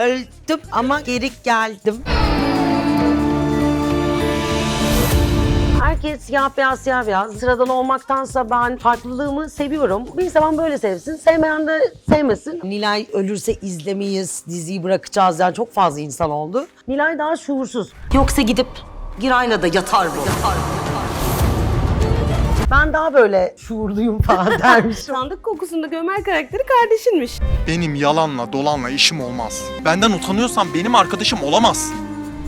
Öldüm ama geri geldim. Herkes siyah beyaz siyah beyaz. Sıradan olmaktansa ben farklılığımı seviyorum. Bir insan böyle sevsin, sevmeyen de sevmesin. Nilay ölürse izlemeyiz, diziyi bırakacağız. Yani çok fazla insan oldu. Nilay daha şuursuz. Yoksa gidip Giray'la da yatar bu. Ben daha böyle şuurluyum falan dermişim. Sandık kokusunda Gömer karakteri kardeşinmiş. Benim yalanla dolanla işim olmaz. Benden utanıyorsan benim arkadaşım olamaz.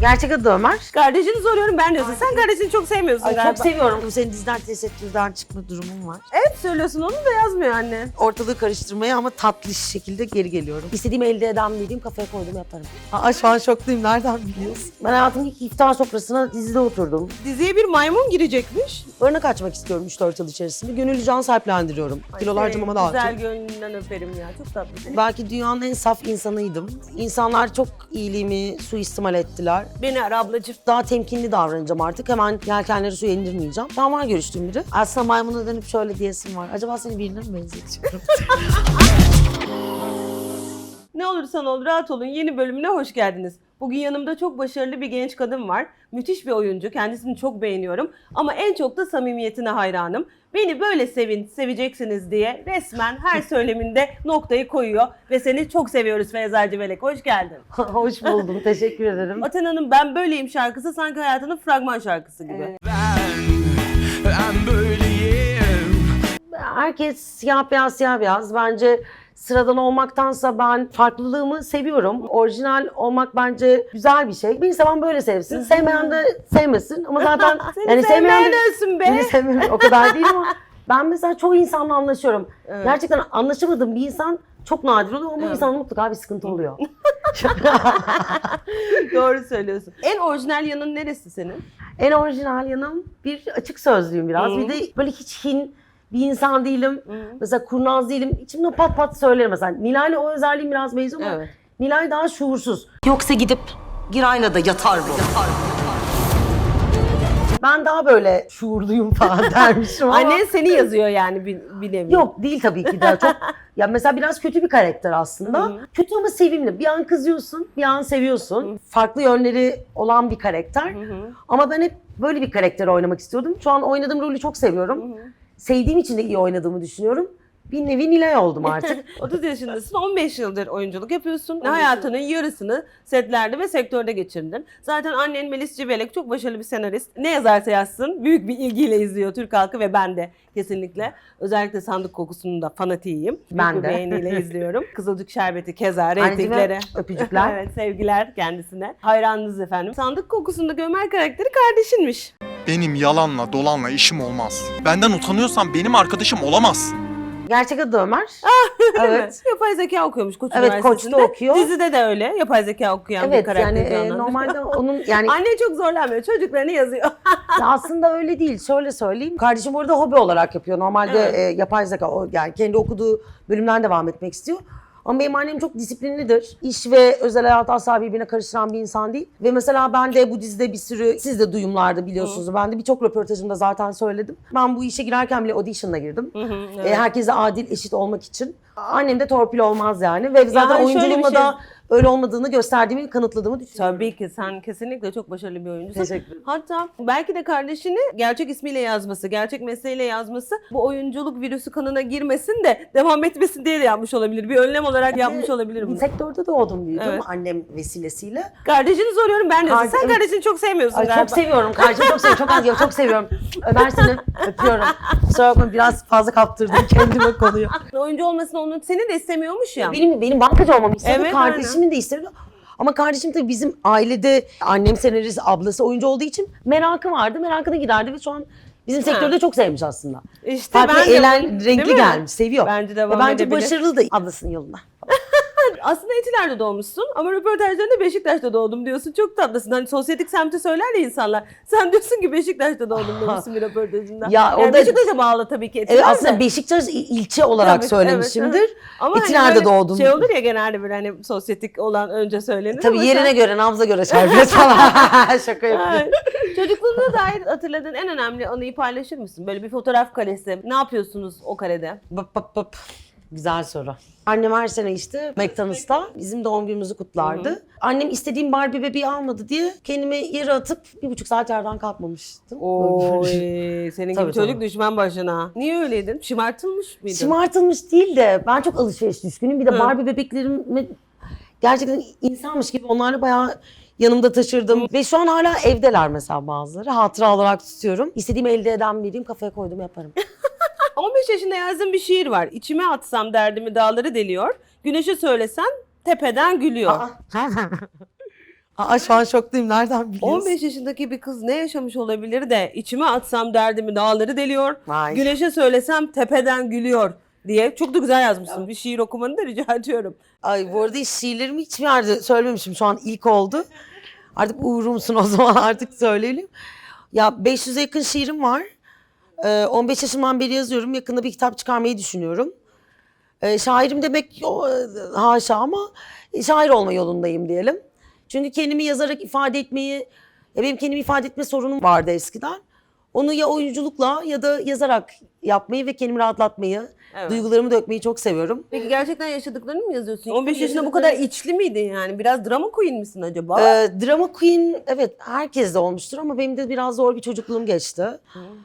Gerçek adı Ömer. Kardeşini soruyorum ben diyorsun. Sen kardeşini çok sevmiyorsun Ay, galiba. çok seviyorum. Bu senin diziden tesettürden çıkma durumum var. Evet söylüyorsun onu da yazmıyor anne. Ortalığı karıştırmaya ama tatlış şekilde geri geliyorum. İstediğimi elde eden dediğim kafaya koydum yaparım. Aa şu an şoktayım. Nereden biliyorsun? Ben hayatımın ilk iftar sofrasına dizide oturdum. Diziye bir maymun girecekmiş. Barına kaçmak istiyorum 3-4 yıl içerisinde. Gönüllü can sahiplendiriyorum. Kilolarca Ay, mama dağıttım. Güzel gönlünden öperim ya. Çok tatlı. Belki dünyanın en saf insanıydım. İnsanlar çok iyiliğimi suistimal ettiler. Beni ara ablacığım. Daha temkinli davranacağım artık. Hemen yelkenleri suya indirmeyeceğim. An var görüştüğüm biri. Aslında maymuna dönüp şöyle diyesim var. Acaba seni birine mi benzetiyorum? Ne olursan ol rahat olun yeni bölümüne hoş geldiniz. Bugün yanımda çok başarılı bir genç kadın var. Müthiş bir oyuncu. Kendisini çok beğeniyorum. Ama en çok da samimiyetine hayranım. Beni böyle sevin, seveceksiniz diye resmen her söyleminde noktayı koyuyor. Ve seni çok seviyoruz Feyzacı Melek. Hoş geldin. Hoş buldum. Teşekkür ederim. Atena'nın Ben Böyleyim şarkısı sanki hayatının fragman şarkısı gibi. Ben böyleyim Herkes siyah beyaz siyah beyaz. Bence sıradan olmaktansa ben farklılığımı seviyorum. Orijinal olmak bence güzel bir şey. Bir insan böyle sevsin. Sevmeyen de sevmesin. Ama zaten Seni sevmeyen ölsün be. Beni sevmeyen o kadar değil ama ben mesela çoğu insanla anlaşıyorum. Evet. Gerçekten anlaşamadığım bir insan çok nadir oluyor ama Evet. insanın mutlaka bir sıkıntı oluyor. Doğru söylüyorsun. En orijinal yanın neresi senin? En orijinal yanım bir açık sözlüyüm biraz. Hı. Bir de böyle hiç hin bir insan değilim. Hı. Mesela kurnaz değilim. İçimde pat pat söylerim mesela. Nilay'la o özelliğim biraz benziyor ama Evet. Nilay daha şuursuz. Yoksa gidip Giray'la da yatar bu. Ben daha böyle şuurluyum falan dermişim ama. Annen seni yazıyor yani bir, bir nevi. Yok değil tabii ki de. Çok ya mesela biraz kötü bir karakter aslında. Kötü ama sevimli. Bir an kızıyorsun, bir an seviyorsun. Farklı yönleri olan bir karakter. Hı hı. Ama ben hep böyle bir karakteri oynamak istiyordum. Şu an oynadığım rolü çok seviyorum. Sevdiğim için de iyi oynadığımı düşünüyorum. Bir nevi Nilay oldum artık. 30 yaşındasın, 15 yıldır oyunculuk yapıyorsun. Hayatının yarısını setlerde ve sektörde geçirdin. Zaten annen Melis Civelek çok başarılı bir senarist. Ne yazarsa yazsın büyük bir ilgiyle izliyor Türk halkı ve ben de kesinlikle. Özellikle Sandık Kokusu'nun da fanatiyim. Büyük Ben bir de. beğeniyle izliyorum. Kızılcık Şerbeti keza reytinglere. öpücükler. evet sevgiler kendisine. Hayranınız efendim. Sandık Kokusu'nda Gömer karakteri kardeşinmiş. Benim yalanla dolanla işim olmaz. Benden utanıyorsan benim arkadaşım olamaz. Gerçek adı Ömer. Mi? evet. Yapay zeka okuyormuş Koç Evet, Üniversitesi'nde. Koç'ta okuyor. Dizide de öyle yapay zeka okuyan bir Evet karakter. yani e, normalde onun yani Anne çok zorlanmıyor. Çocuklarını yazıyor. Ya aslında öyle değil. Şöyle söyleyeyim. Kardeşim orada hobi olarak yapıyor. Normalde Evet. e, yapay zeka o yani kendi okuduğu bölümden devam etmek istiyor. Ama benim annem çok disiplinlidir. İş ve özel hayat asla birbirine karıştıran bir insan değil. Ve mesela ben de bu dizide bir sürü, siz de duyumlarda biliyorsunuz. Ben de birçok röportajımda zaten söyledim. Ben bu işe girerken bile audition'la girdim. evet. E, herkese adil, eşit olmak için. Annem de torpil olmaz yani. Ve zaten Yani oyunculuğumla şey- da öyle olmadığını gösterdiğimi, kanıtladığımı düşünüyorum. Tabii ki sen kesinlikle çok başarılı bir oyuncusun. Teşekkür ederim. Hatta belki de kardeşini gerçek ismiyle yazması, gerçek mesleğiyle yazması bu oyunculuk virüsü kanına girmesin de devam etmesin diye de yapmış olabilir. Bir önlem olarak yapmış olabilir bunu. Sektörde doğdum büyüdüm Evet. annem vesilesiyle. Kardeşini soruyorum ben diyorsun. Kardeş- Sen kardeşini çok sevmiyorsun Ay galiba. çok seviyorum. Kardeşimi çok seviyorum. Çok az yiyorum. Çok seviyorum. Ömer seni öpüyorum. Kusura bakma biraz fazla kaptırdım kendime konuyu. Oyuncu olmasını onun seni de istemiyormuş ya. Benim benim bankacı olmamı istedi. Evet, Kardeşimin de istedi. Ama kardeşim tabii bizim ailede annem senarist, ablası oyuncu olduğu için merakı vardı. Merakına giderdi ve şu an bizim sektörde çok sevmiş aslında. İşte Farklı, ben de eğlen, renkli mi? gelmiş, seviyor. Bence Ve devam bence edebilir. başarılı da ablasının yolunda. Aslında Etiler'de doğmuşsun ama röportajlarında Beşiktaş'ta doğdum diyorsun. Çok tatlısın. Hani sosyetik semti söyler ya insanlar. Sen diyorsun ki Beşiktaş'ta doğdum demişsin bir röportajında. Ya yani orada- Beşiktaş'a bağlı tabii ki Evet, aslında Beşiktaş il- ilçe olarak Tabii, söylemişimdir. evet, Ama hani Etiler'de böyle doğdum. Şey olur ya genelde böyle hani sosyetik olan önce söylenir Tabii yerine sen- göre, nabza göre çarpıyor falan. Şaka yapıyorum. Çocukluğuna dair hatırladığın en önemli anıyı paylaşır mısın? Böyle bir fotoğraf karesi. Ne yapıyorsunuz o karede? Bıp bıp bıp. Güzel soru. Annem her sene işte McDonald's'ta bizim doğum günümüzü kutlardı. Annem istediğim Barbie bebeği almadı diye kendimi yere atıp bir buçuk saat yerden kalkmamıştım. Oy, senin Tabii, gibi çocuk tabii. düşman başına. Niye öyleydin? Şımartılmış mıydın? Şımartılmış değil de ben çok alışveriş düşkünüm. Bir de Hı. Barbie bebeklerimi gerçekten insanmış gibi onlarla bayağı yanımda taşırdım. Ve şu an hala evdeler mesela bazıları. Hatıra olarak tutuyorum. İstediğimi elde eden biriyim. Kafaya koydum yaparım. 15 yaşında yazdığın bir şiir var. İçime atsam derdimi dağları deliyor. Güneşe söylesem tepeden gülüyor. Aa şu an şoktayım. Nereden biliyorsun? 15 yaşındaki bir kız ne yaşamış olabilir de içime atsam derdimi dağları deliyor. Vay. Güneşe söylesem tepeden gülüyor diye. Çok da güzel yazmışsın. Bir şiir okumanı da rica ediyorum. Ay bu arada hiç şiirlerimi hiçbir yerde söylememişim. Şu an ilk oldu. Artık uğurumsun o zaman artık söyleyelim. Ya 500'e yakın şiirim var. Ee, 15 yaşımdan beri yazıyorum. Yakında bir kitap çıkarmayı düşünüyorum. Ee, şairim demek haşa ama şair olma yolundayım diyelim. Çünkü kendimi yazarak ifade etmeyi, ya benim kendimi ifade etme sorunum vardı eskiden. Onu ya oyunculukla ya da yazarak yapmayı ve kendimi rahatlatmayı, Evet. duygularımı dökmeyi çok seviyorum. Peki gerçekten yaşadıklarını mı yazıyorsun? 15 yaşında bu kadar içli miydin yani? Biraz drama queen misin acaba? Ee, drama queen evet herkes de olmuştur ama benim de biraz zor bir çocukluğum geçti.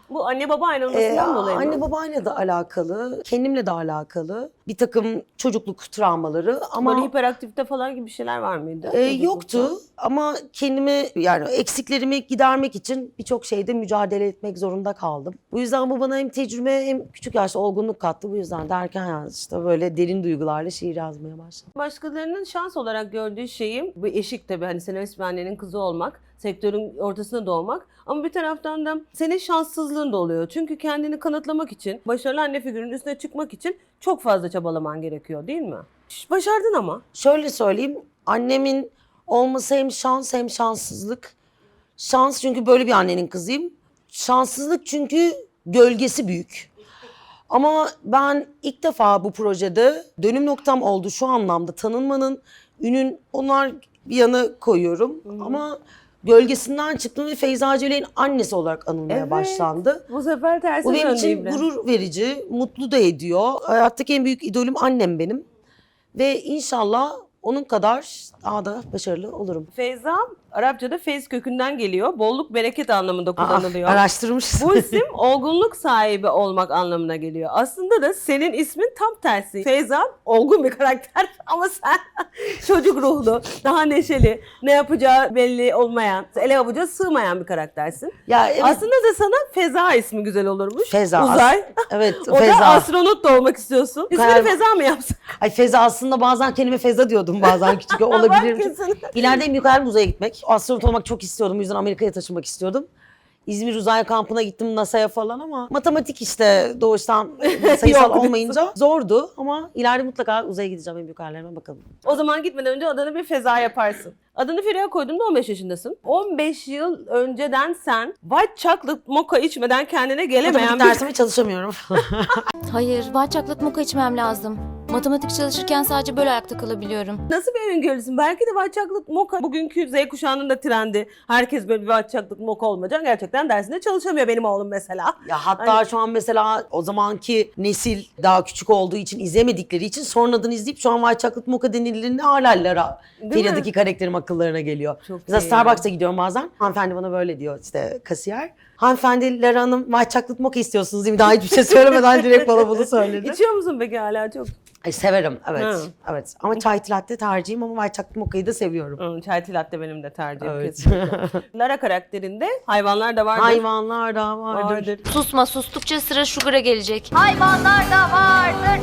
bu anne baba ayrılmasından Ee, dolayı mı? anne babayla da alakalı, kendimle de alakalı bir takım çocukluk travmaları ama Böyle hiperaktifte falan gibi şeyler var mıydı? e, yoktu ama kendimi yani eksiklerimi gidermek için birçok şeyde mücadele etmek zorunda kaldım. Bu yüzden bu bana hem tecrübe hem küçük yaşta olgunluk kattı. Bu yüzden de erken yaşta böyle derin duygularla şiir yazmaya başladım. Başkalarının şans olarak gördüğü şeyim bu eşik tabii hani senarist bir annenin kızı olmak, sektörün ortasında doğmak. Ama bir taraftan da senin şanssızlığın da oluyor. Çünkü kendini kanıtlamak için, başarılı anne figürünün üstüne çıkmak için çok fazla çabalaman gerekiyor değil mi? Başardın ama. Şöyle söyleyeyim. Annemin olması hem şans hem şanssızlık. Şans çünkü böyle bir annenin kızıyım. Şanssızlık çünkü gölgesi büyük. Ama ben ilk defa bu projede dönüm noktam oldu şu anlamda. Tanınmanın, ünün onlar bir yana koyuyorum. Ama gölgesinden çıktım ve Feyza Celal'in annesi olarak anılmaya Evet. başlandı. Bu sefer tersi Bu benim için gurur verici, mutlu da ediyor. Hayattaki en büyük idolüm annem benim. Ve inşallah onun kadar daha da başarılı olurum. Feyza, Arapçada feyz kökünden geliyor. Bolluk, bereket anlamında Aa, kullanılıyor. araştırmışsın. Bu isim olgunluk sahibi olmak anlamına geliyor. Aslında da senin ismin tam tersi. Feyza olgun bir karakter ama sen çocuk ruhlu, daha neşeli, ne yapacağı belli olmayan, ele avuca sığmayan bir karaktersin. ya evet, Aslında da sana Feza ismi güzel olurmuş. Feza. Uzay. evet O da Feza. astronot da olmak istiyorsun. İsmini Galiba- Feza mı yapsın? Ay Feza aslında bazen kelime Feza diyordum bazen küçük olabilir. İleride en büyük hayalim uzaya gitmek. Astronot olmak çok istiyordum. O yüzden Amerika'ya taşınmak istiyordum. İzmir uzay kampına gittim NASA'ya falan ama matematik işte doğuştan sayısal olmayınca zordu ama ileride mutlaka uzaya gideceğim en büyük hayallerime bakalım. O zaman gitmeden önce adını bir Feza yaparsın. Adını Feriha koyduğumda 15 yaşındasın. 15 yıl önceden sen white chocolate mocha içmeden kendine gelemeyen Matematik bir dersime çalışamıyorum. Hayır, white chocolate mocha içmem lazım. Matematik çalışırken sadece böyle ayakta kalabiliyorum. Nasıl bir öngörüsün? Belki de white chocolate mocha bugünkü Z kuşağının da trendi. Herkes böyle bir white chocolate mocha olmayacak. Gerçekten dersinde çalışamıyor benim oğlum mesela. Ya hatta şu an mesela o zamanki nesil daha küçük olduğu için izlemedikleri için sonradan izleyip şu an White Chocolate Mocha denildiğinde hala Lara Değil Feria'daki karakterim akıllarına geliyor. Çok mesela iyi Starbucks'a gidiyorum bazen. Hanımefendi bana böyle diyor işte kasiyer. Hanımefendi Lara Hanım White Chocolate Mocha istiyorsunuz değil mi? Daha hiçbir şey söylemeden direkt bana bunu söyledi. İçiyor musun peki hala çok? Ay, severim evet. Ha. Evet ama çay latte tercihim ama White Chocolate Mocha'yı da seviyorum. Hmm, çay latte benim de tercihim Evet. kesinlikle. Lara karakterinde hayvanlar da vardır. Hayvanlar da vardır. vardır. Susma, sustukça sıra sugar'a gelecek. Hayvanlar da vardır.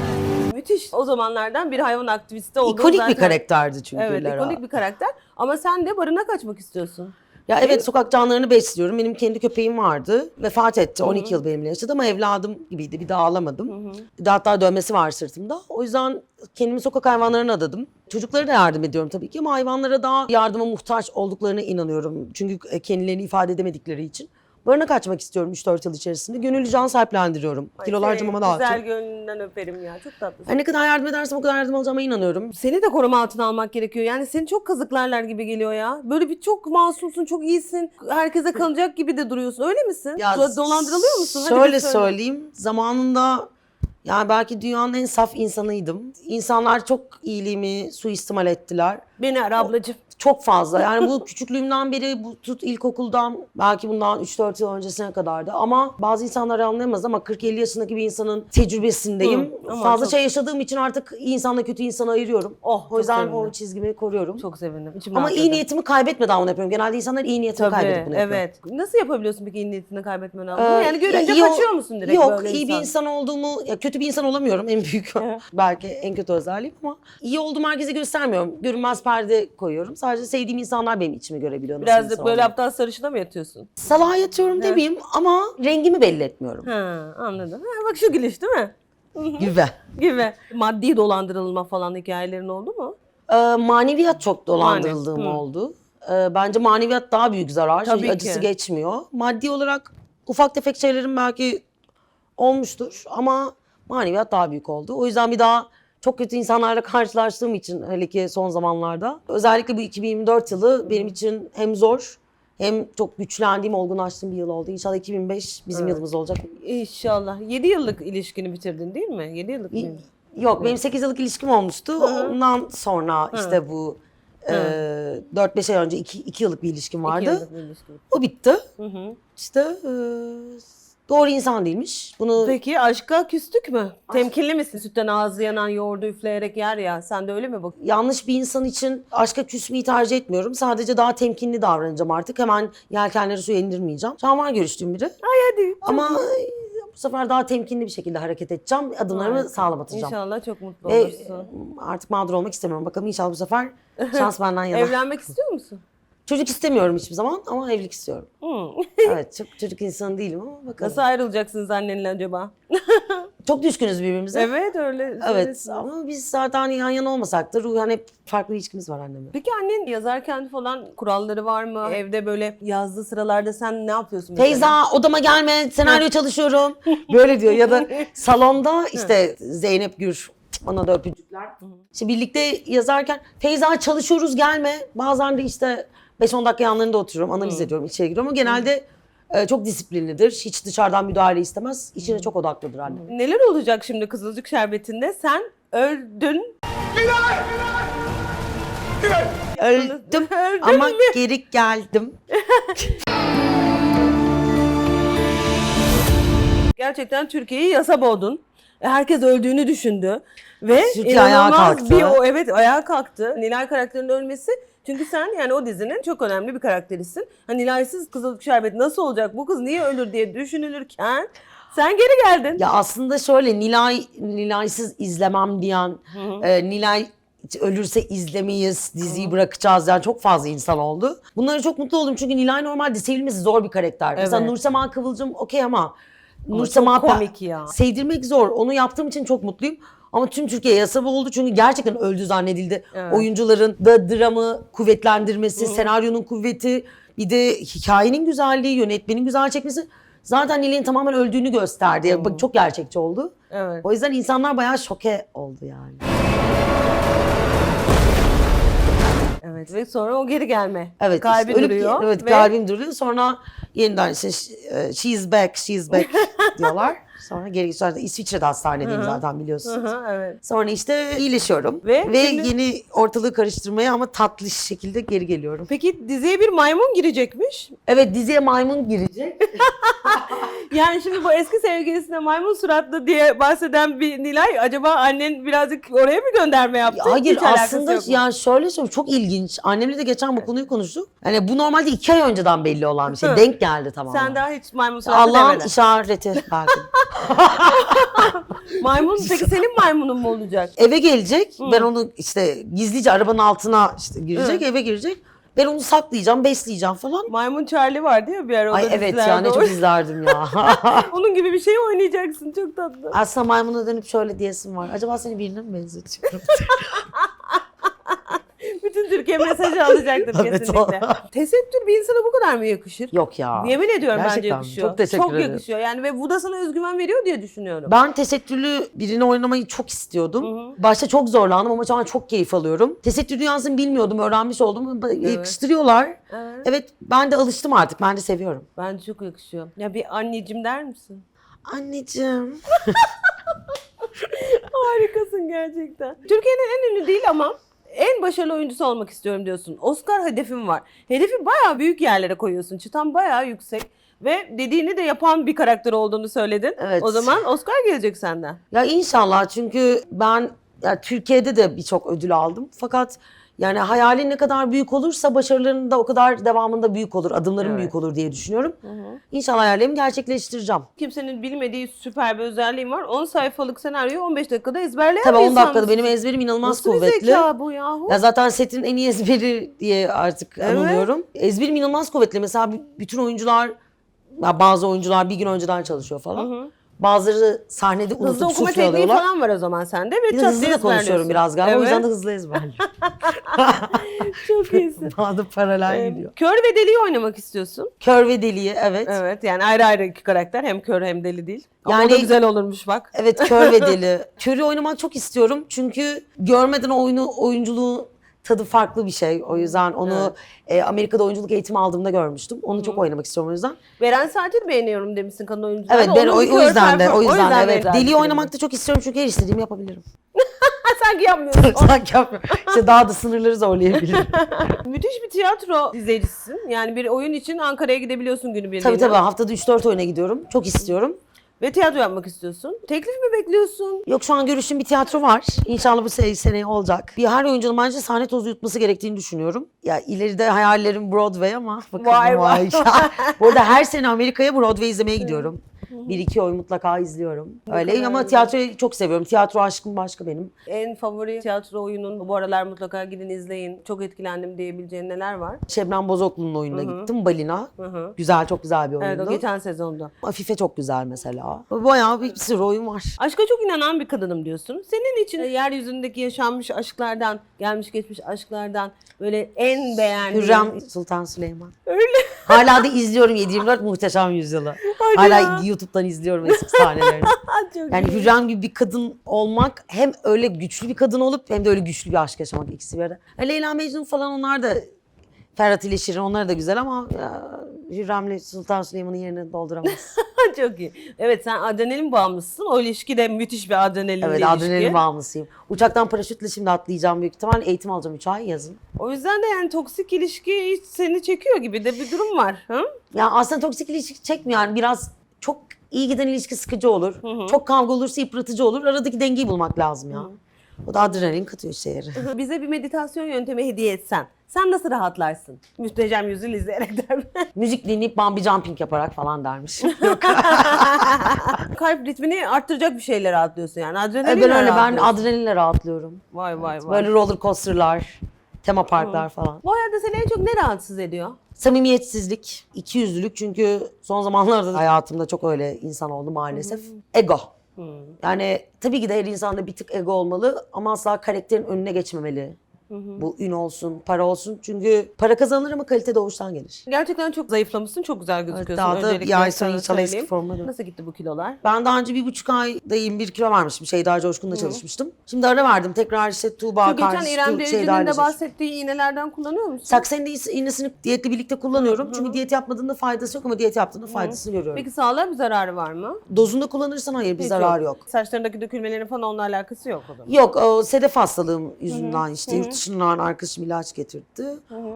Müthiş. O zamanlardan bir hayvan aktivisti olduğu İkonik zaten. bir karakterdi çünkü Evet, Lara. ikonik bir karakter. Ama sen de barına kaçmak istiyorsun. Ya evet sokak canlarını besliyorum. Benim kendi köpeğim vardı. Vefat etti. 12 yıl benimle yaşadı ama evladım gibiydi. Bir daha alamadım. Hatta dövmesi var sırtımda. O yüzden kendimi sokak hayvanlarına adadım. Çocuklara da yardım ediyorum tabii ki ama hayvanlara daha yardıma muhtaç olduklarına inanıyorum. Çünkü e, kendilerini ifade edemedikleri için. Barına kaçmak istiyorum 3-4 yıl içerisinde. Gönüllü can sahiplendiriyorum. Ay, Kilolarca seni mama Güzel dağıtıyorum. gönlünden öperim ya. Çok tatlısın. Hani ne kadar yardım edersem o kadar yardım alacağıma inanıyorum. Seni de koruma altına almak gerekiyor. Yani seni çok kazıklarlar gibi geliyor ya. Böyle bir çok masumsun, çok iyisin. Herkese kalacak gibi de duruyorsun. Öyle misin? Do- Dolandırılıyor musun? Hadi bir Şöyle söyle. söyleyeyim. Zamanında Yani belki dünyanın en saf insanıydım. İnsanlar çok iyiliğimi suistimal ettiler. Beni ara ablacığım. Çok fazla. Yani bu küçüklüğümden beri bu tut ilkokuldan belki bundan 3-4 yıl öncesine kadardı. Ama bazı insanlar anlayamaz ama 40-50 yaşındaki bir insanın tecrübesindeyim. Hı, ama Fazla çok- şey yaşadığım için artık iyi insanla kötü insanı ayırıyorum. Oh, o yüzden sevindim. o çizgimi koruyorum. Çok sevindim. İçim ama iyi niyetimi kaybetmeden bunu yapıyorum. Genelde insanlar iyi niyetini kaybedip bunu yapıyor. evet. Nasıl yapabiliyorsun peki iyi niyetini kaybetmeni Ee, Yani görünce iyi kaçıyor musun direkt Yok böyle iyi bir insan olduğumu, ya kötü bir insan olamıyorum en büyük belki en kötü özelliğim ama iyi olduğumu herkese göstermiyorum. Görünmez perde koyuyorum. Sadece sevdiğim insanlar benim içimi görebiliyor. nasıl Biraz insan da böyle olduğumu. aptal sarışına mı yatıyorsun? Salağa yatıyorum demeyeyim ama rengimi belli etmiyorum. Ha anladım. Ha, bak şu gülüş değil mi? Gibi. Gibi. Maddi dolandırılma falan hikayelerin oldu mu? Ee, maneviyat çok dolandırıldığım Manevi, hı. oldu. Ee, bence maneviyat daha büyük zarar. Tabii acısı ki. geçmiyor. Maddi olarak ufak tefek şeylerim belki olmuştur ama maneviyat daha büyük oldu. O yüzden bir daha çok kötü insanlarla karşılaştığım için hele ki son zamanlarda özellikle bu 2024 yılı benim için hem zor hem çok güçlendiğim, olgunlaştığım bir yıl oldu. İnşallah 2005 bizim yılımız olacak. İnşallah. 7 yıllık ilişkini bitirdin değil mi? 7 yıllık mıydı? Yok benim 8 yıllık ilişkim olmuştu. Ondan sonra işte bu e, 4-5 ay önce 2, 2 yıllık bir ilişkim İki vardı. yıllık bir ilişki. O bitti. Hı hı. İşte e, doğru insan değilmiş. Bunu Peki aşka küstük mü? Temkinli misin? Sütten ağzı yanan yoğurdu üfleyerek yer ya. Sen de öyle mi bak? yanlış bir insan için aşka küsmeyi tercih etmiyorum. Sadece daha temkinli davranacağım artık. Hemen yelkenleri suya indirmeyeceğim. Şu an var görüştüğüm biri. Ay hadi. Ama bu sefer daha temkinli bir şekilde hareket edeceğim. Adımlarımı sağlam atacağım. İnşallah çok mutlu Ve olursun. artık mağdur olmak istemiyorum. Bakalım inşallah bu sefer şans benden yana. Evlenmek istiyor musun? Çocuk istemiyorum hiçbir zaman ama evlilik istiyorum. Hı. evet çok çocuk insanı değilim ama bakalım. Nasıl ayrılacaksınız annenle acaba? Çok düşkünüz birbirimize. Evet öyle. Evet ama biz zaten yan yana olmasak da ruhen hep farklı ilişkimiz var annemle. Peki annen yazarken falan kuralları var mı? Evde böyle yazdığı sıralarda sen ne yapıyorsun? mesela? Feyza odama gelme senaryo çalışıyorum. Böyle diyor ya da salonda işte Zeynep Gür ona da öpücükler. İşte birlikte yazarken Feyza çalışıyoruz gelme. Bazen de işte 5-10 dakika yanlarında oturuyorum analiz ediyorum içeri giriyorum ama genelde e, çok disiplinlidir. Hiç dışarıdan müdahale istemez. İçine çok odaklıdır anne. Neler olacak şimdi Kızılcık Şerbeti'nde? Sen öldün. Öldüm Öldün ama mü? geri geldim. Gerçekten Türkiye'yi yasa boğdun. E, Herkes öldüğünü düşündü. Ve Türkiye ayağa inanılmaz kalktı. bir o evet ayağa kalktı. Nilay karakterinin ölmesi çünkü sen yani o dizinin çok önemli bir karakterisin. Hani Nilay'sız Kızılcık Şerbeti nasıl olacak? Bu kız niye ölür diye düşünülürken sen geri geldin. Ya aslında şöyle Nilay Nilay'sız izlemem diyen, e, Nilay ölürse izlemeyiz, diziyi bırakacağız yani çok fazla insan oldu. Bunlara çok mutlu oldum çünkü Nilay normalde sevilmesi zor bir karakter. Mesela Evet. Nursema Kıvılcım okey ama, Nursema komik ya. sevdirmek zor. Onu yaptığım için çok mutluyum. Ama tüm Türkiye yasa oldu çünkü gerçekten öldü zannedildi. Evet. Oyuncuların da dramı kuvvetlendirmesi, senaryonun kuvveti, bir de hikayenin güzelliği, yönetmenin güzel çekmesi zaten Nilay'ın tamamen öldüğünü gösterdi. Bak çok gerçekçi oldu. Evet. O yüzden insanlar bayağı şoke oldu yani. Evet ve sonra o geri gelme. Evet, Kalbi işte ölüp- duruyor. Evet, ve kalbim duruyor. Sonra yeniden işte e, she's back, she's back diyorlar. Sonra geri sonra İsviçre'de hastanedeyim zaten biliyorsunuz. Hı hı, evet. Sonra işte iyileşiyorum Ve ve, şimdi- yeni ortalığı karıştırmaya ama tatlı şekilde geri geliyorum. Peki diziye bir maymun girecekmiş. Evet diziye maymun girecek. Yani şimdi bu eski sevgilisine maymun suratlı diye bahseden bir Nilay acaba annen birazcık oraya mı gönderme yaptı? Hayır Hiç aslında yani şöyle söyleyeyim çok ilginç. Annemle de geçen bu konuyu konuştuk. Yani bu normalde iki ay önceden belli olan bir şey. Denk geldi tamamen. Sen daha hiç maymun suratlı Allah'ın demeden. işareti belki. Maymun peki senin maymunun mu olacak? eve gelecek. Ben onu işte gizlice arabanın altına işte girecek, eve girecek. Ben onu saklayacağım, besleyeceğim falan. Maymun Charlie vardı ya bir ara o Ay da evet dizilerde ya ne çok o- izlerdim ya. Onun gibi bir şey oynayacaksın çok tatlı. Aslında maymuna dönüp şöyle diyesim var. Acaba seni birine mi benzetiyorum? Bütün Türkiye mesajı alacaktır Evet, kesinlikle. Tesettür bir insana bu kadar mı yakışır? Yok ya. Yemin ediyorum bence Gerçekten mi? yakışıyor. Çok teşekkür ederim. yakışıyor yani ve bu da sana özgüven veriyor diye düşünüyorum. Ben tesettürlü birini oynamayı çok istiyordum. Başta çok zorlandım ama şu an çok keyif alıyorum. Tesettür dünyasını bilmiyordum, öğrenmiş oldum. Yakıştırıyorlar. Evet. Evet ben de alıştım artık. Ben de seviyorum. Bence çok yakışıyor. Ya bir anneciğim der misin? Anneciğim. Harikasın gerçekten. Türkiye'nin en ünlü değil ama en başarılı oyuncusu olmak istiyorum diyorsun. Oscar hedefim var. Hedefi bayağı büyük yerlere koyuyorsun. Çıtan bayağı yüksek. Ve dediğini de yapan bir karakter olduğunu söyledin. Evet. O zaman Oscar gelecek senden. Ya inşallah çünkü ben ya Türkiye'de de birçok ödül aldım. Fakat yani hayalin ne kadar büyük olursa başarıların da o kadar devamında büyük olur. Adımların Evet. büyük olur diye düşünüyorum. İnşallah hayallerimi gerçekleştireceğim. Kimsenin bilmediği süper bir özelliğim var. 10 sayfalık senaryoyu 15 dakikada ezberleyen Tabii bir 10 insan dakikada benim ezberim inanılmaz Nasıl kuvvetli. zeka bu yahu? Ya zaten setin en iyi ezberi diye artık Evet. anılıyorum. Ezberim inanılmaz kuvvetli. Mesela bütün oyuncular, bazı oyuncular bir gün önceden çalışıyor falan. Hı hı. Bazıları sahnede Hızlı unutup okuma sufle tekniği alıyorlar. falan var o zaman sende. Ve Bir de çat hızlı diye da konuşuyorum ezberliyorsun. biraz galiba. O Evet. yüzden de hızlı ezberliyorum. Çok iyisin. Daha paralel Ee, gidiyor. Kör ve deliyi oynamak istiyorsun. Kör ve deliği evet. Evet yani ayrı ayrı iki karakter. Hem kör hem deli değil. Ama o Yani- da güzel olurmuş bak. Evet kör ve deli. Körü oynamak çok istiyorum. Çünkü görmeden oyunu oyunculuğu tadı farklı bir şey. O yüzden onu e, Amerika'da oyunculuk eğitimi aldığımda görmüştüm. Onu çok oynamak istiyorum o yüzden. Beren Saat'i beğeniyorum demişsin kadın oyuncularda. Evet ben o, o yüzden de o yüzden, de, evet. Deli oynamak da çok istiyorum çünkü her istediğimi yapabilirim. Sanki yapmıyorsun. Sanki yapmıyorum. İşte daha da sınırları zorlayabilirim. Müthiş bir tiyatro izleyicisisin. Yani bir oyun için Ankara'ya gidebiliyorsun günü birliğine. tabii tabii haftada 3-4 oyuna gidiyorum. Çok istiyorum. Ve tiyatro yapmak istiyorsun. Teklif mi bekliyorsun? Yok şu an görüştüğüm bir tiyatro var. İnşallah bu sene, seneye olacak. Bir her oyuncunun bence sahne tozu yutması gerektiğini düşünüyorum. Ya ileride hayallerim Broadway ama bakalım Vay vay. ay. Bu arada her sene Amerika'ya Broadway izlemeye gidiyorum. Bir iki oy mutlaka izliyorum. Öyle kadar ama güzel. tiyatroyu çok seviyorum. Tiyatro aşkım başka benim. En favori tiyatro oyunun bu aralar mutlaka gidin izleyin. Çok etkilendim diyebileceğin neler var? Şebnem Bozoklu'nun oyununa gittim. Balina. Hı hı. Güzel, çok güzel bir oyundu. Evet o geçen sezonda. Afife çok güzel mesela. Bayağı bir sürü oyun var. Aşka çok inanan bir kadınım diyorsun. Senin için yeryüzündeki yaşanmış aşklardan, gelmiş geçmiş aşklardan böyle en beğendiğin... Hürrem Sultan Süleyman. Öyle. Hala da izliyorum 7-24 Muhteşem Yüzyılı. Hadi Hala ya. YouTube'dan izliyorum eski sahnelerini. çok Yani iyi. Hürrem gibi bir kadın olmak hem öyle güçlü bir kadın olup hem de öyle güçlü bir aşk yaşamak ikisi bir arada. Leyla Mecnun falan onlar da Ferhat ile Şirin onlar da güzel ama ya, Hürrem'le Sultan Süleyman'ın yerini dolduramaz. çok iyi. Evet sen adrenalin bağımlısın. O ilişki de müthiş bir adrenalinli evet ilişki. adrenalin bağımlısıyım. Uçaktan paraşütle şimdi atlayacağım büyük ihtimal. Eğitim alacağım 3 ay yazın. O yüzden de yani toksik ilişki hiç seni çekiyor gibi de bir durum var. Hı? Ya aslında toksik ilişki çekmiyor yani biraz çok iyi giden ilişki sıkıcı olur. Çok kavga olursa yıpratıcı olur. Aradaki dengeyi bulmak lazım ya. O da adrenalin katıyor şehre. Bize bir meditasyon yöntemi hediye etsen sen nasıl rahatlarsın? Müsteşem yüzül izleyerek der mi? Müzik dinleyip bambi jumping yaparak falan dermiş. Kalp ritmini arttıracak bir şeyle rahatlıyorsun yani. Adrenalinle ben öyle ben adrenalinle rahatlıyorum. Vay vay vay. Böyle roller coasterlar, tema parklar falan. Bu hayata seni en çok ne rahatsız ediyor? Samimiyetsizlik, ikiyüzlülük çünkü son zamanlarda da hayatımda çok öyle insan oldu maalesef. Ego. Yani tabii ki de her insanda bir tık ego olmalı ama asla karakterin önüne geçmemeli. Bu ün olsun, para olsun. Çünkü para kazanılır ama kalite doğuştan gelir. Gerçekten çok zayıflamışsın. Çok güzel gözüküyorsun. daha da Öncelikle sonra sana inşallah eski dön- Nasıl gitti bu kilolar? Ben daha önce bir buçuk ayda 21 kilo vermiştim. Şeyda Coşkun'da çalışmıştım. Şimdi ara verdim. Tekrar işte Tuğba Şu geçen karşı İrem Derici'nin de bahsettiği iğnelerden kullanıyor musun? Saksenin de iğnesini diyetle birlikte kullanıyorum. Çünkü diyet yapmadığında faydası yok ama diyet yaptığında faydasını görüyorum. Peki sağlığa bir zararı var mı? Dozunda kullanırsan hayır bir Hiç zararı yok. Saçlarındaki dökülmelerin falan onunla alakası yok o zaman. Yok o sedef hastalığım yüzünden işte yurt dışından arkadaşım ilaç getirdi.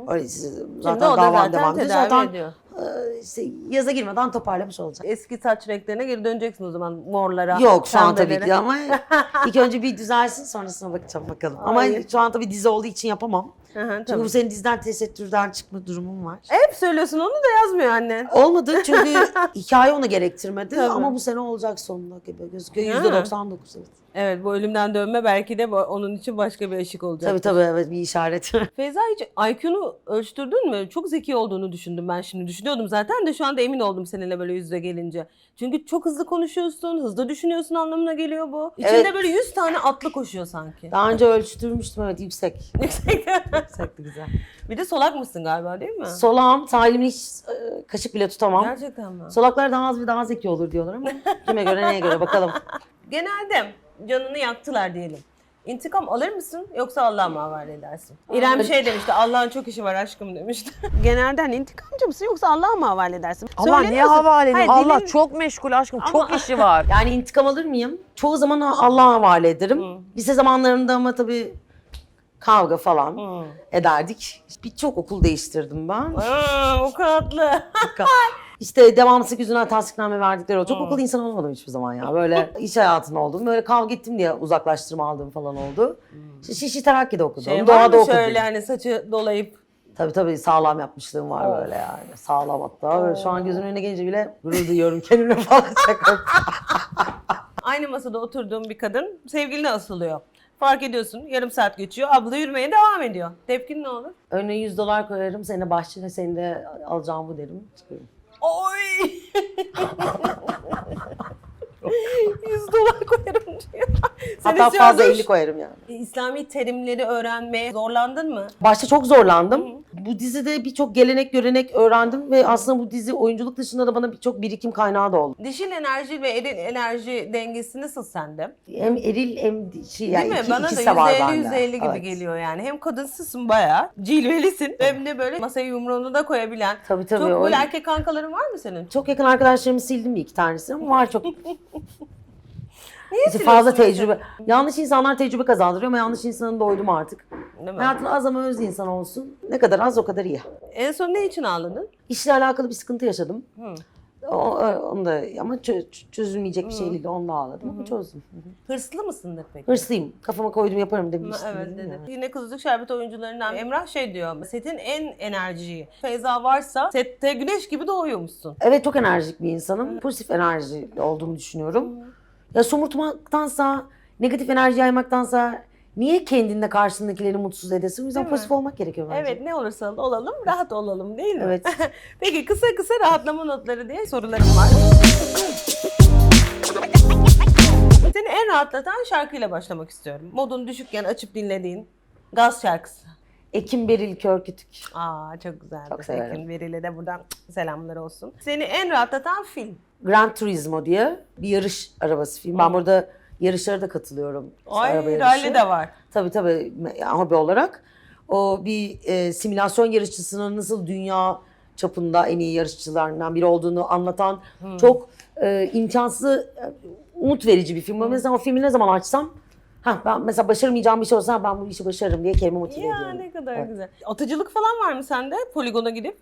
Öyle size- Şimdi zaten da davam zaten devam ediyor. Zaten ediyor. e, işte yaza girmeden toparlamış olacak. Eski saç renklerine geri döneceksin o zaman morlara. Yok şu an tabii ki ama ilk önce bir düzelsin sonrasına bakacağım bakalım. Ama Ay. şu an tabii dizi olduğu için yapamam. Hı hı, Çünkü bu senin diziden tesettürden çıkma durumum var. Hep söylüyorsun onu da yazmıyor annen. Olmadı çünkü hikaye onu gerektirmedi Tabii. ama bu sene olacak sonunda gibi gözüküyor. Ha. Yüzde 99 evet. Evet bu ölümden dönme belki de onun için başka bir ışık olacak. Tabii tabii evet bir işaret. Feyza hiç IQ'nu ölçtürdün mü? Çok zeki olduğunu düşündüm ben şimdi. Düşünüyordum zaten de şu anda emin oldum seninle böyle yüz yüze gelince. Çünkü çok hızlı konuşuyorsun, hızlı düşünüyorsun anlamına geliyor bu. İçinde Evet. böyle 100 tane atlı koşuyor sanki. Daha önce ölçtürmüştüm evet yüksek. Yüksek. Yüksekti güzel. bir de solak mısın galiba değil mi? Solağım, talimini hiç e, kaşık bile tutamam. Gerçekten mi? Solaklar daha az ve daha zeki olur diyorlar ama kime göre neye göre bakalım. Genelde canını yaktılar diyelim. İntikam alır mısın yoksa Allah'a mı havale edersin? İrem şey demişti, Allah'ın çok işi var aşkım demişti. Genelde hani intikamcı mısın yoksa Allah'a mı havale edersin? Allah niye Söylemiyorsun. havale edeyim? Hayır, Allah dilin- çok meşgul aşkım. Çok işi var. Yani intikam alır mıyım? Çoğu zaman Allah'a havale ederim. Lise zamanlarında ama tabii kavga falan ederdik. Birçok okul değiştirdim ben. Aa, o katlı. İşte devamsızlık yüzünden tasdikname verdikleri oldu. Çok okul insanı olmadım hiçbir zaman ya. Böyle iş hayatında oldum. Böyle kavga ettim diye uzaklaştırma aldığım falan oldu. İşte Şişi Terakki'de okudum. Şey var Doğada mı okudum. şöyle hani saçı dolayıp Tabii tabii sağlam yapmışlığım var böyle yani. Sağlam hatta. Böyle şu an gözümün önüne gelince bile gurur duyuyorum kendime falan. Şaka. aynı masada oturduğum bir kadın sevgiline asılıyor. Fark ediyorsun yarım saat geçiyor abla yürümeye devam ediyor. Tepkin ne olur? Önüne 100 dolar koyarım. Senin de bahçene senin de alacağım bu derim. Çıkıyorum. Oy! 100 dolar koyarım diyor. Sen Hatta istiyorsun fazla şu- 50 koyarım yani. İslami terimleri öğrenmeye zorlandın mı? Başta çok zorlandım. Bu dizide birçok gelenek görenek öğrendim ve aslında bu dizi oyunculuk dışında da bana birçok birikim kaynağı da oldu. Dişil enerji ve eril enerji dengesi nasıl sende? Hem eril hem dişi yani Değil mi? iki, Bana da ikisi de var %50 bende. %50 gibi Evet. geliyor yani. Hem kadınsızsın bayağı, cilvelisin. Hem de böyle masaya yumruğunu da koyabilen. Tabii, tabii, Çok o- böyle erkek kankaların var mı senin? Çok yakın arkadaşlarımı sildim bir iki tanesini ama var çok. Niye İşte fazla tecrübe. Yanlış insanlar tecrübe kazandırıyor ama yanlış insanın doydum artık. Değil mi? Hayatın az ama öz insan olsun. Ne kadar az o kadar iyi. En son ne için ağladın? İşle alakalı bir sıkıntı yaşadım. O, o- onu da ama çö- çözülmeyecek bir şey değildi. Onu da ağladım ama çözdüm. Hırslı mısındır peki? Hırslıyım. Kafama koydum yaparım demiştim. Evet dedi. Yine Kızılcık Şerbeti oyuncularından Emrah şey diyor. Setin en enerjiyi. Feyza varsa sette güneş gibi doğuyormuşsun. Evet çok enerjik bir insanım. Pozitif enerji olduğumu düşünüyorum. Ya somurtmaktansa, negatif enerji yaymaktansa niye kendinde karşındakileri mutsuz edesin? O yüzden Değil mi? pozitif olmak gerekiyor bence. Evet ne olursa olalım rahat olalım değil mi? Evet. Peki kısa kısa rahatlama notları diye sorularım var. Seni en rahatlatan şarkıyla başlamak istiyorum. Modun düşükken açıp dinlediğin gaz şarkısı. Ekim Beril Körkütük. Aa çok güzeldi. Çok severim. Ekin Veril'e de buradan selamlar olsun. Seni en rahatlatan film. Gran Turismo diye bir yarış arabası film. Ben burada yarışlara da katılıyorum. Ay Araba ralli de var. Tabii tabii hobi olarak. O bir e, simülasyon yarışçısının nasıl dünya çapında en iyi yarışçılarından biri olduğunu anlatan çok e, imkansız, e, umut verici bir film. Mesela o filmi ne zaman açsam, ha ben mesela başaramayacağım bir şey olsa ben bu işi başarırım diye kendimi motive Ya ediyorum. ne kadar Evet. güzel. Atıcılık falan var mı sende? Poligona gidip.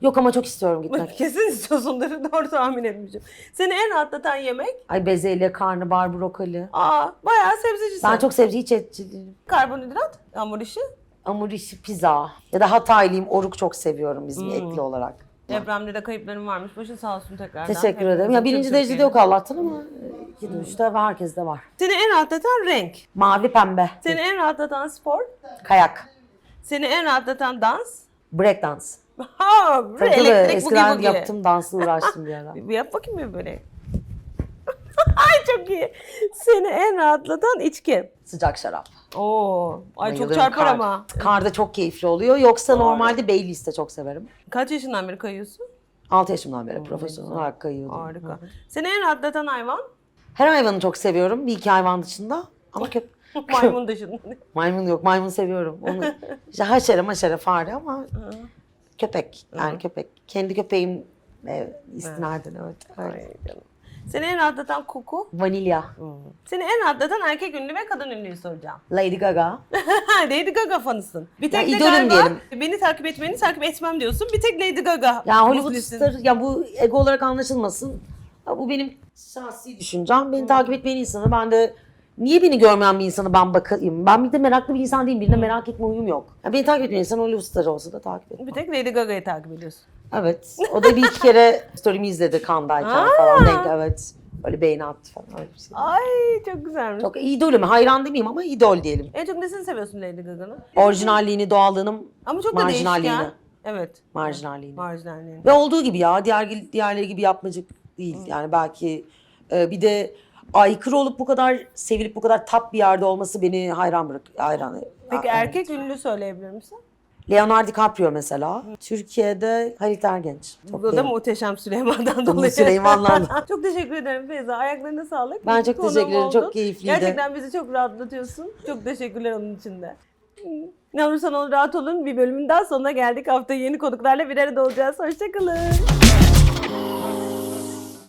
Yok ama çok istiyorum gitmek. Kesin istiyorsundur. Doğru tahmin etmişim. Seni en rahatlatan yemek? Ay bezelye, karnabahar, brokoli. Aa bayağı sebzecisin. Ben çok sebze hiç etçi değilim. Karbonhidrat, hamur işi. Hamur işi, pizza. Ya da Hataylıyım, oruk çok seviyorum bizim Hmm. etli olarak. Depremde de kayıpların varmış. Başın sağ olsun tekrardan. Teşekkür ederim. Ya birinci derecede yok Allah'tan ama e, ikinci, üçte ve herkeste var. Seni en rahatlatan renk. Mavi pembe. Seni en rahatlatan spor. Kayak. Seni en rahatlatan dans. Break dans. Ha, Tabii tabii elektrik eskiden bugi. yaptım dansla uğraştım bir ara. Bir yap bakayım bir böyle. Ay çok iyi. Seni en rahatlatan içki. Sıcak şarap. Oo, ay çok Bayılırım çarpar kar. ama. Karda çok keyifli oluyor. Yoksa normalde Baileys'te çok severim. Kaç yaşından beri kayıyorsun? 6 yaşımdan beri profesyonel olarak kayıyordum. Harika. Seni en rahatlatan hayvan? Her hayvanı çok seviyorum. Bir iki hayvan dışında. Ama köp Maymun dışında. maymun yok. Maymun seviyorum. Onu işte haşere maşere fare ama köpek. Yani köpek. Kendi köpeğim e, istinaden evet. Ay canım. Seni en rahatlatan koku? Vanilya. Seni en rahatlatan erkek ünlü ve kadın ünlüyü soracağım. Lady Gaga. Lady Gaga fanısın. Bir tek Ya de idolüm galiba diyelim. beni takip etmeni takip etmem diyorsun. Bir tek Lady Gaga. Ya Hollywood star, ya bu ego olarak anlaşılmasın. Ya bu benim şahsi düşüncem. Beni takip etmeyen insanı ben de niye beni görmeyen bir insanı ben bakayım? Ben bir de meraklı bir insan değilim. Birine merak etme huyum yok. Ya beni takip etmeyen insan Hollywood starı olsa da takip etmem. Bir tek Lady Gaga'yı takip ediyorsun. Evet. O da bir iki kere story'mi izledi kandayken falan. Denk evet. Böyle beğeni attı falan öyle bir şey. Ay çok güzelmiş. Çok idolüm. Hayran demeyeyim ama idol diyelim. En çok nesini seviyorsun Lady Gaga'nın? Orijinalliğini, doğallığını, Ama çok da Marjinalliğini. değişken. Evet. marjinalliğini. Marjinalliğini. Ve olduğu gibi ya diğer diğerleri gibi yapmacık değil. Yani belki e, bir de aykırı olup bu kadar sevilip bu kadar tap bir yerde olması beni hayran bırak. Hayran. Peki Ya, erkek ünlü söyleyebilir misin? Leonardo DiCaprio mesela. Türkiye'de Halit Ergenç. Çok Bu da muhteşem Süleyman'dan dolayı. Süleyman'dan. çok teşekkür ederim Feyza. Ayaklarına sağlık. Ben çok konuğum teşekkür ederim. oldun. Çok keyifliydi. Gerçekten bizi çok rahatlatıyorsun. Çok teşekkürler onun için de. Ne olursan ol rahat olun. Bir bölümün daha sonuna geldik. Hafta yeni konuklarla bir arada olacağız. Hoşçakalın.